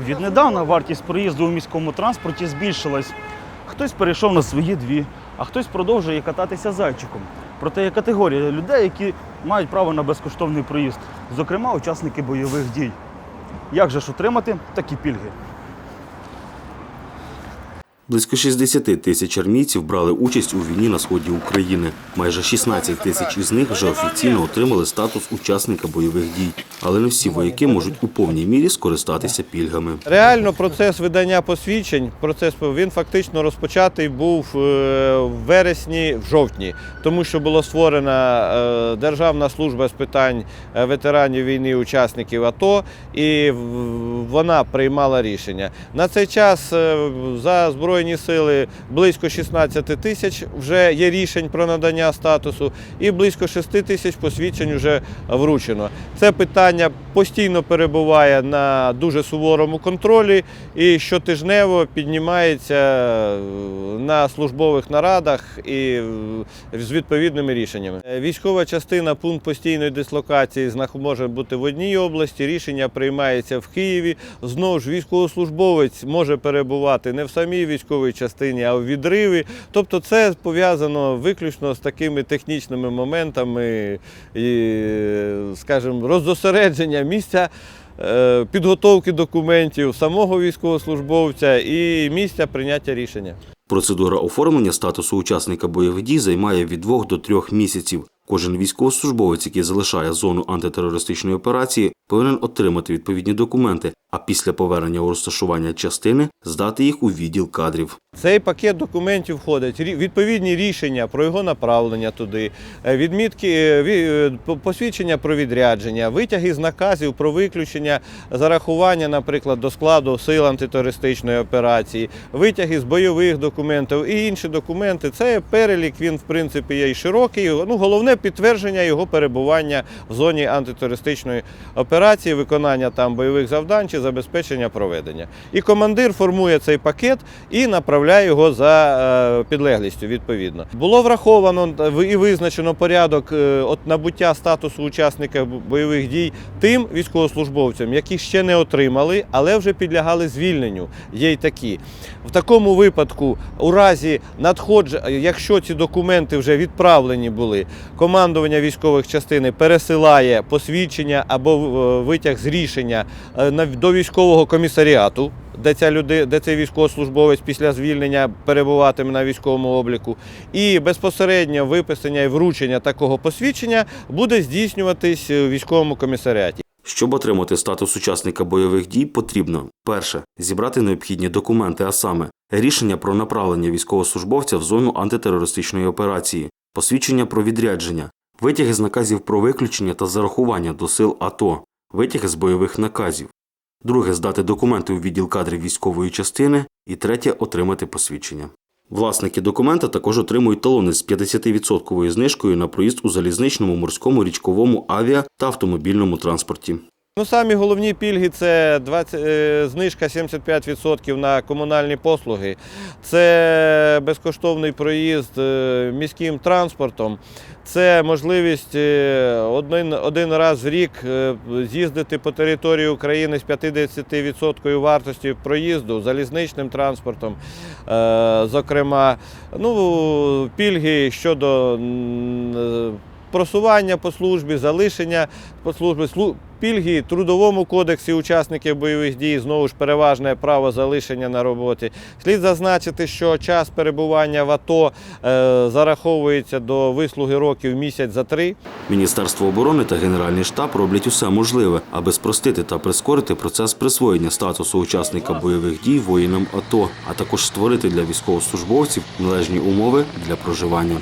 Віднедавна вартість проїзду у міському транспорті збільшилась. Хтось перейшов на свої дві, а хтось продовжує кататися зайчиком. Проте є категорія людей, які мають право на безкоштовний проїзд, зокрема учасники бойових дій. Як же ж отримати такі пільги? Близько 60 тисяч армійців брали участь у війні на сході України. Майже 16 тисяч із них вже офіційно отримали статус учасника бойових дій, але не всі вояки можуть у повній мірі скористатися пільгами. Реально процес видання посвідчень, процес він фактично розпочатий був е, в вересні, в жовтні, тому що була створена е, Державна служба з питань е, ветеранів війни, учасників АТО, і вона приймала рішення. На цей час за Збройні сили близько 16 тисяч вже є рішень про надання статусу, і близько 6 тисяч посвідчень вже вручено. Це питання постійно перебуває на дуже суворому контролі і щотижнево піднімається е, на службових нарадах і е, з відповідними рішеннями. Е, Військова частина, пункт постійної дислокації може бути в одній області. Рішення приймається в Києві. Знову ж військовослужбовець може перебувати не в самій військовій частині, а в відриві. Тобто, це пов'язано виключно з такими технічними моментами і, скажімо, роззосередження місця. е, Підготовки документів самого військовослужбовця і місця прийняття рішення. Процедура оформлення статусу учасника бойових дій займає від 2 до 3 місяців. Кожен військовослужбовець, який залишає зону антитерористичної операції, повинен отримати відповідні документи, а після повернення у розташування частини здати їх у відділ кадрів. Цей пакет документів входить відповідні рішення про його направлення туди, е, відмітки, е, е, по- посвідчення про відрядження, витяги з наказів про виключення зарахування, наприклад, до складу сил антитерористичної операції, витяги з бойових документів і інші документи. Це перелік, він в принципі є і широкий. Ну, головне підтвердження його перебування в зоні антитерористичної операції, виконання там бойових завдань чи забезпечення проведення. І командир формує цей пакет і направляє його за е, підлеглістю. Відповідно, було враховано е, і визначено порядок е, от набуття статусу учасника бойових дій тим військовослужбовцям, які ще не отримали, але вже підлягали звільненню. Є й такі. В такому випадку, у разі надходження, якщо ці документи вже відправлені були, командування військових частини пересилає посвідчення або витяг з рішення е, до військового комісаріату. Де ця люди, де цей військовослужбовець після звільнення перебуватиме на військовому обліку, і безпосередньо виписання і вручення такого посвідчення буде здійснюватись у військовому комісаріаті. Щоб отримати статус учасника бойових дій, потрібно перше зібрати необхідні документи, а саме рішення про направлення військовослужбовця в зону антитерористичної операції, посвідчення про відрядження, витяги з наказів про виключення та зарахування до сил АТО, витяги з бойових наказів. Друге здати документи у відділ кадрів військової частини, і третє отримати посвідчення. Власники документа також отримують талони з 50% знижкою на проїзд у залізничному, морському, річковому, авіа та автомобільному транспорті. Ну, самі головні пільги це 20, е, знижка 75% на комунальні послуги, це безкоштовний проїзд е, міським транспортом, це можливість е, один, один раз в рік з'їздити по території України з 50% вартості проїзду залізничним транспортом. Зокрема, ну, пільги щодо просування по службі, залишення по службі, пільги трудовому кодексі учасників бойових дій, знову ж переважне право залишення на роботі. Слід зазначити, що час перебування в АТО е, зараховується до вислуги років місяць за три. Міністерство оборони та Генеральний штаб роблять усе можливе, аби спростити та прискорити процес присвоєння статусу учасника бойових дій воїнам АТО, а також створити для військовослужбовців належні умови для проживання.